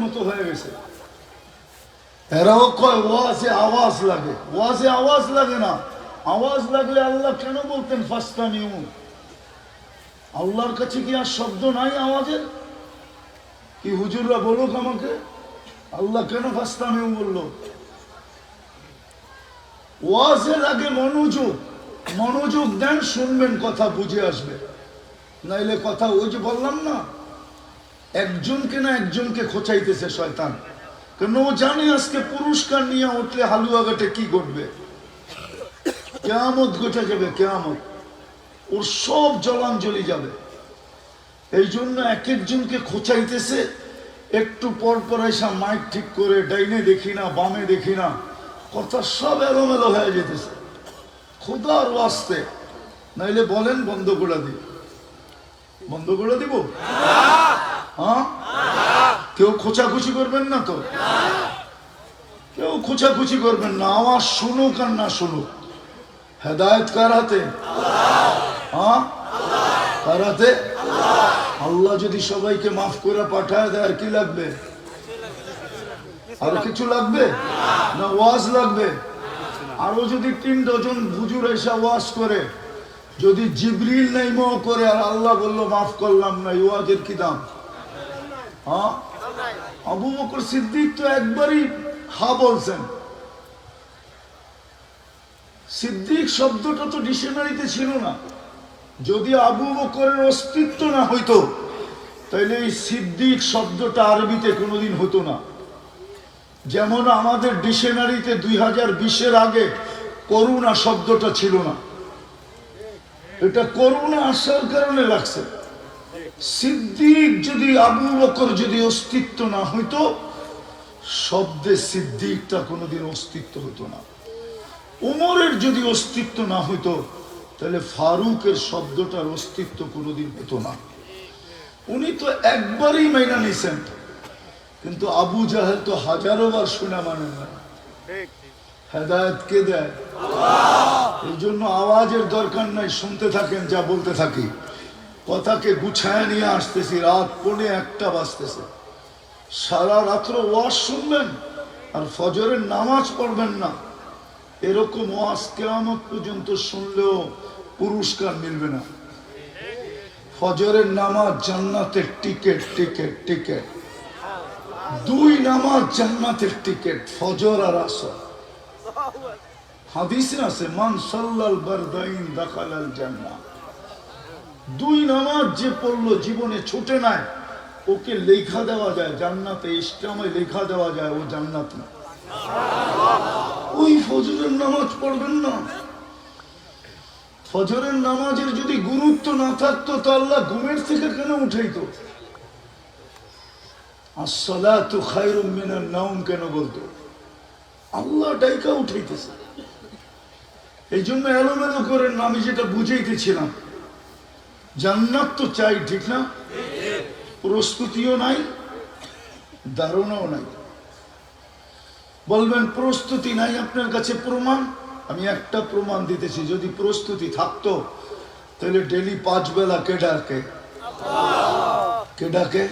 মতো হয়ে গেছে। এরাও কয় ওয়াজে আওয়াজ লাগে। ওয়াজে আওয়াজ লাগে না। আওয়াজ লাগলে আল্লাহ কেন বলতেন আল্লাহর কাছে কি আর শব্দ নাই আওয়াজের কি হুজুররা বলুক আমাকে? আল্লাহ কেন ফাস্তা ফাস্তানিউ বলল? ওয়াজে লাগে মনোযোগ। মনোযোগ দেন, শুনবেন, কথা বুঝে আসবে। নাইলে কথা ওই যে বললাম না একজনকে না একজনকে খোঁচাইতেছে শয়তান। কারণ ও জানে আজকে পুরস্কার নিয়ে উঠলে হালুয়া ঘাটে কি ঘটবে? কেয়ামত ঘটে যাবে, কেয়ামত। ওর সব জলাঞ্জলি যাবে। এই জন্য এক একজনকে খোঁচাইতেছে, একটু পর পর এসা মাইক ঠিক করে ডাইনে দেখি না, বামে দেখি না, কথা সব এলোমেলো হয়ে যেতেছে। খোদার ওয়াস্তে। নাইলে বলেন, বন্ধ করে দিব বন্ধ করে দিব? হ্যাঁ? কেউ খোঁচাখুচি করবেন না তো? কেউ খোঁচাখুচি করবেন না, আওয়াজ শুনুক আর না শুনুক। হেদায়ত কার হাতে? হ্যাঁ? কার হাতে? আল্লাহ যদি সবাইকে মাফ করে পাঠায় দেয়, আর কি লাগবে? আর কিছু লাগবে? না ওয়াজ লাগবে? আরও যদি তিন ডজন হুজুর এসে ওয়াজ করে, যদি জিবরিল নাইমো করে, আর আল্লাহ বলল, মাফ করলাম না ওয়াজের কি দাম? হ্যাঁ? আবু বকর সিদ্দিক তো একবারই হা বলছেন। সিদ্দিক শব্দটা তো ডিকশনারিতে ছিল না। যদি আবু বকরের অস্তিত্ব না হইতো তাহলে এই সিদ্দিক শব্দটা আরবিতে কোনোদিন হতো না। যেমন আমাদের ডিকশনারিতে দুই হাজার বিশের আগে করুণা শব্দটা ছিল না। এটা করুণা আসার কারণে লাগছে। সিদ্দিক যদি আবু বকর যদি অস্তিত্ব না হইতো, শব্দে সিদ্দিকটা কোনোদিন অস্তিত্ব হতো না। উমরের যদি অস্তিত্ব না হইতো, তাহলে ফারুকের শব্দটার অস্তিত্ব কোনোদিন হতো না। উনি তো একবারই মাইনা নিছেন, কিন্তু আবু জাহেল তো হাজারো বার শোনা মানেন না। হেদায়ত কে দেয়? এই জন্য আওয়াজের দরকার নাই, শুনতে থাকেন, যা বলতে থাকি। কথাকে গুছায় নিয়ে আসতেছি, রাত পৌনে একটা বাজতেছে। সারা রাত্র ওয়াজ শুনবেন আর ফজরের নামাজ পড়বেন না। এরকম ওয়াজ কেয়ামত পর্যন্ত শুনলেও পুরস্কার মিলবে না। ফজরের নামাজ জান্নাতের টিকেট টিকেট টিকেট। দুই নামাজ জান্নাতের টিকেট, ফজর আর আসর। হাদিসে আছে, মান সাল্লাল বারদাইন দাখালাল জান্নাত দুই নামাজ যে পড়ল জীবনে ছুটে নাই, ওকে লেখা দেওয়া যায়, জান্নাতে ইসলামে লেখা দেওয়া যায়, ও জান্নাত। না ওই ফজরের নামাজ পড়বেন না। ফজরের নামাজের যদি গুরুত্ব না থাকতো, তো আল্লাহ ঘুমের থেকে কেন উঠাইতো? আসসালাতু খায়রুম মিনান নাউম কেন বলতো? আল্লাহ ডাইকা উঠাইতেছে। এই জন্য এলোমেলো করেন আমি যেটা বুঝাইতেছিলাম জান্নাত তো চাই, ঠিক না? প্রস্তুতিও নাই ধারণাও নাই। বলবেন, প্রস্তুতি নাই আপনার কাছে প্রমাণ? আমি একটা প্রমাণ দিতেছি, যদি প্রস্তুতি থাকতো, তাহলে ডেলি পাঁচ বেলা কে ডাকে? কে ডাকে?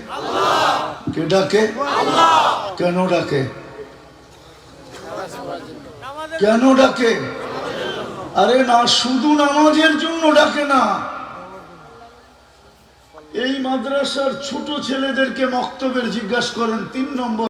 কে ডাকে? কেন ডাকে? কেন ডাকে? আরে না, শুধু নামাজের জন্য ডাকে না। এই মাদ্রাসার ছোট ছেলেদেরকে মক্তবের জিজ্ঞাসা করেন তিন নম্বর